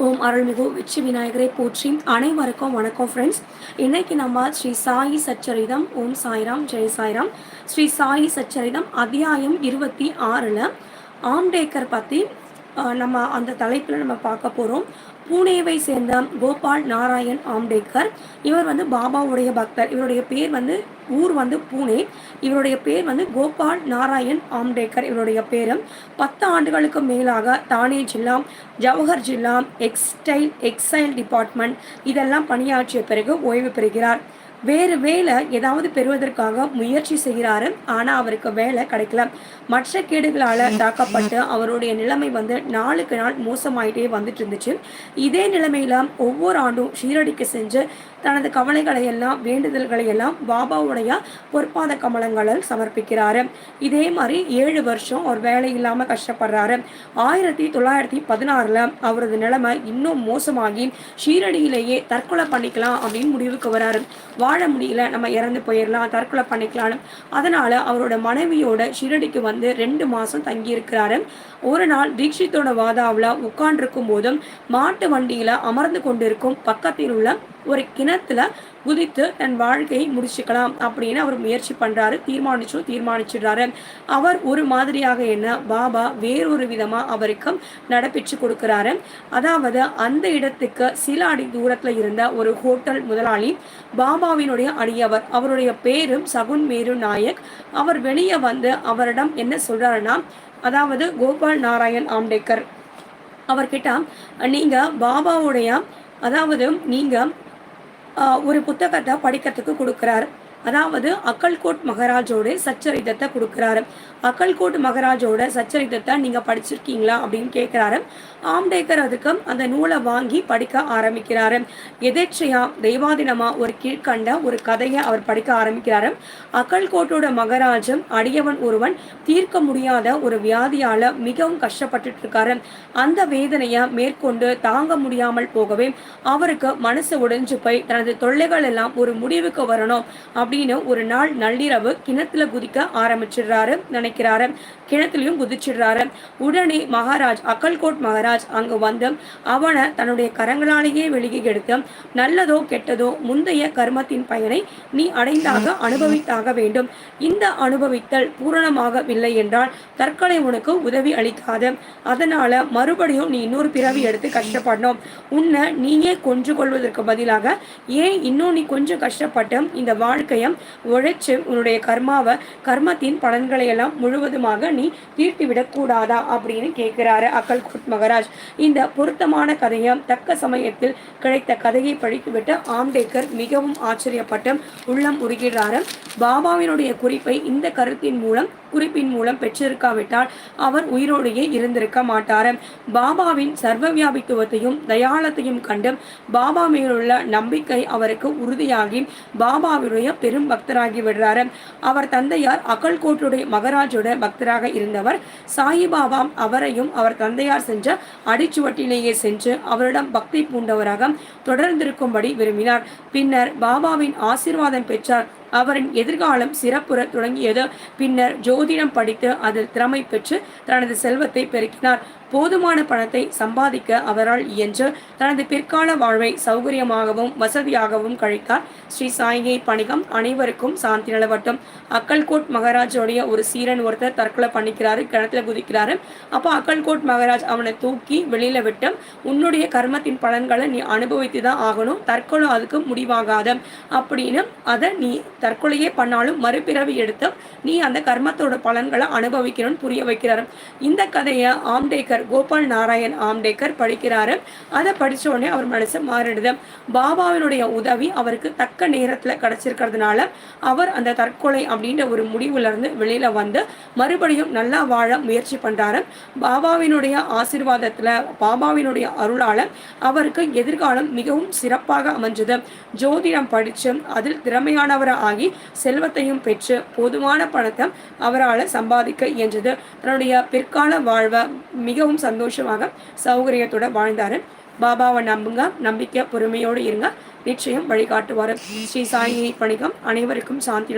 ஓம் அருள்மிகு வெற்றி விநாயகரை போற்றி அனைவருக்கும் வணக்கம் ஃப்ரெண்ட்ஸ் இன்னைக்கு நம்ம ஸ்ரீ சாயி சச்சரிதம் ஓம் சாய்ராம் ஜெய் சாய்ராம். ஸ்ரீ சாயி சச்சரிதம் அத்தியாயம் இருபத்தி ஆறில் ஆம்டேக்கர் பற்றி நம்ம அந்த தலைப்பில் நம்ம பார்க்க போகிறோம் பூனேவை சேர்ந்த கோபால் நாராயண் ஆம்டேக்கர் இவர் வந்து பாபாவுடைய பக்தர். இவருடைய பேர் வந்து ஊர் வந்து பூனே. இவருடைய பேர் வந்து கோபால் நாராயண் ஆம்டேக்கர் இவருடைய பேரும். பத்து ஆண்டுகளுக்கு மேலாக தானே ஜில்லா ஜவஹர் ஜில்லா எக்ஸ்டைல் எக்ஸைல் டிபார்ட்மெண்ட் இதெல்லாம் பணியாற்றிய பிறகு ஓய்வு பெறுகிறார். வேறு வேலை ஏதாவது பெறுவதற்காக முயற்சி செய்கிறாரு ஆனால் அவருக்கு வேலை கிடைக்கல. மற்ற கேடுகளால் தாக்கப்பட்டு அவருடைய நிலைமை வந்து நாளுக்கு நாள் மோசமாயிட்டே வந்துட்டு இருந்துச்சு. இதே நிலைமையில ஒவ்வொரு ஆண்டும் ஷீரடிக்கு செஞ்சு தனது கவலைகளை எல்லாம் வேண்டுதல்களை எல்லாம் பாபாவுடைய பொற்பாத கமலங்களில் சமர்ப்பிக்கிறாரு. இதே மாதிரி ஏழு வருஷம் அவர் வேலை இல்லாமல் கஷ்டப்படுறாரு. ஆயிரத்தி தொள்ளாயிரத்தி பதினாறுல அவரது நிலைமை இன்னும் மோசமாகி ஷீரடியிலேயே தற்கொலை பண்ணிக்கலாம் அப்படின்னு முடிவுக்கு வராரு. வாழ முடியல நம்ம இறந்து போயிடலாம் தற்கொலை பண்ணிக்கலாம்னு. அதனால அவரோட மனைவியோட ஷிரடிக்கு வந்து ரெண்டு மாதம் தங்கியிருக்கிறாரு. ஒரு நாள் தீட்சித்தோட வாதாவில் உட்காண்டிருக்கும் போதும் மாட்டு வண்டியில் அமர்ந்து கொண்டிருக்கும் பக்கத்தில் உள்ள ஒரு கிணத்துல குதித்து தன் வாழ்க்கையை முடிச்சுக்கலாம் அப்படின்னு அவர் முயற்சி பண்றாரு. தீர்மானிச்சும் தீர்மானிச்சிடுறாரு. அவர் ஒரு மாதிரியாக என்ன? பாபா வேறொரு விதமா அவருக்கு நடப்பிச்சு கொடுக்கிறாரு. அதாவது அந்த இடத்துக்கு சில அடி தூரத்துல இருந்த ஒரு ஹோட்டல் முதலாளி பாபாவினுடைய அடியவர். அவருடைய பேரும் சகுன் மேரு நாயக். அவர் வெளியே வந்து அவரிடம் என்ன சொல்றாருன்னா அதாவது கோபால் நாராயண் ஆம்டேக்கர் அவர்கிட்ட நீங்க பாபாவுடைய அதாவது நீங்கள் ஒரு புத்தகத்தை படிக்கிறதுக்கு கொடுக்குறாரு. அதாவது அக்கல்கோட் மகராஜோட சச்சரிதத்தை கொடுக்குறாரு. அக்கல்கோட் மகராஜோட சச்சரிதத்தை நீங்கள் படிச்சிருக்கீங்களா அப்படின்னு கேட்குறாரு ஆம்டேக்கர் அதுக்கு அந்த நூலை வாங்கி படிக்க ஆரம்பிக்கிறாரு. எதேச்சையா தெய்வாதினமா ஒரு கீழ்கண்ட ஒரு கதையை அவர் படிக்க ஆரம்பிக்கிறாரு. அக்கல்கோட்டோட மகராஜன் அடியவன் ஒருவன் தீர்க்க முடியாத ஒரு வியாதியால மிகவும் கஷ்டப்பட்டுட்டு இருக்காரு அந்த வேதனையை மேற்கொண்டு தாங்க முடியாமல் போகவே அவருக்கு மனசு உடைஞ்சு போய் தனது தொல்லைகள் எல்லாம் ஒரு முடிவுக்கு வரணும் அப்படின்னு ஒரு நாள் நள்ளிரவு கிணத்துல குதிக்க ஆரம்பிச்சிடுறாரு நினைக்கிறாரு. கிணத்துலயும் குதிச்சிடுறாரு. உடனே மகாராஜ் அக்கல்கோட் மகாராஜ் அங்கு வந்து அவனை தன்னுடைய கரங்களாலேயே வெளியே எடுத்து நல்லதோ கெட்டதோ முந்தைய கர்மத்தின் பயனை நீ அடைந்தாக அனுபவித்தாக வேண்டும். இந்த அனுபவித்தல் பூரணமாகவில்லை என்றால் தற்கொலை உனக்கு உதவி அளிக்காது. அதனால மறுபடியும் நீ இன்னொரு பிறவி எடுத்து கஷ்டப்படணும். உன்னை நீயே கொன்று கொள்வதற்கு பதிலாக ஏன் இன்னும் நீ கொஞ்சம் கஷ்டப்பட்டு இந்த வாழ்க்கை விஷயம் உழைச்சு உன்னுடைய கர்மாவை கர்மத்தின் பலன்களை எல்லாம் முழுவதுமாக நீ தீர்த்து விடக்கூடாதா அப்படின்னு கேட்கிறாரு அக்கல்கோட் மகராஜ். இந்த பொருத்தமான கதையை தக்க சமயத்தில் கிடைத்த கதையை படித்துவிட்டு ஆம்டேக்கர் மிகவும் ஆச்சரியப்பட்டு உள்ளம் உருகிறாரு. பாபாவினுடைய குறிப்பை இந்த கருத்தின் மூலம் குறிப்பின் மூலம் பெற்றிருக்காவிட்டால் அவர் உயிரோடையே இருந்திருக்க மாட்டார். பாபாவின் சர்வ வியாபித்துவத்தையும் தயாளத்தையும் கண்டு பாபா மேலுள்ள நம்பிக்கை அவருக்கு உறுதியாகி பாபாவினுடைய பெரும் பக்தராகி விடுறாரு. அவர் தந்தையார் அகல்கோட்டுடைய மகராஜோட பக்தராக இருந்தவர். சாயிபாபா அவரையும் அவர் தந்தையார் சென்ற அடிச்சுவட்டிலேயே சென்று அவரிடம் பக்தி பூண்டவராக தொடர்ந்திருக்கும்படி விரும்பினார். பின்னர் பாபாவின் ஆசிர்வாதம் பெற்றார். அவரின் எதிர்காலம் சிறப்புற தொடங்கியது. பின்னர் ஜோதிடம் படித்து அதில் திறமை பெற்று தனது செல்வத்தை பெருக்கினார். போதுமான பணத்தை சம்பாதிக்க அவரால் இயன்று தனது பிற்கால வாழ்வை சௌகரியமாகவும் வசதியாகவும் கழித்தார். ஸ்ரீ சாயிகை பணிகம் அனைவருக்கும் சாந்தி நிலவட்டும். அக்கல்கோட் மகாராஜோடைய ஒரு சீரன் ஒருத்தர் தற்கொலை பண்ணிக்கிறாரு கிணத்துல குதிக்கிறாரு. அப்போ அக்கல்கோட் மகாராஜ் அவனை தூக்கி வெளியில விட்டு உன்னுடைய கர்மத்தின் பலன்களை நீ அனுபவித்து தான் ஆகணும். தற்கொலை அதுக்கு முடிவாகாத அப்படின்னு அதை நீ தற்கொலையே பண்ணாலும் மறுபிறவி எடுத்து நீ அந்த கர்மத்தோட பலன்களை அனுபவிக்கணும்னு புரிய வைக்கிறாரு. இந்த கதையை ஆம்டேக்கர் ஆம்டேக்கர் கோபால் நாராயண் ஆம்டேக்கர் படிக்கிறாரு. அதை படித்த உடனே அவர் மனசு மாறிடுது. பாபாவினுடைய உதவி அவருக்கு தக்க நேரத்தில் கிடச்சிருக்கிறதுனால அவர் அந்த தற்கொலை அப்படின்ற ஒரு முடிவுலேருந்து வெளியில் வந்து மறுபடியும் நல்லா வாழ முயற்சி பண்ணுறாரு பாபாவினுடைய ஆசிர்வாதத்தில் பாபாவினுடைய அருளால் அவருக்கு எதிர்காலம் மிகவும் சிறப்பாக அமைஞ்சது. ஜோதிடம் படித்து அதில் திறமையானவராக ஆகி செல்வத்தையும் பெற்று போதுமான பணத்தை அவரால் சம்பாதிக்க இயன்றது. தன்னுடைய பிற்கால வாழ்வை மிகவும் மிகவும் சந்தோஷமாக சௌகரியத்தோட வாழ்ந்தாரு. பாபாவை நம்புங்க நம்பிக்கை பொறுமையோடு இருங்க. நிச்சயம் வழிகாட்டுவார். ஸ்ரீ சாயினி பணிகம் அனைவருக்கும் சாந்தி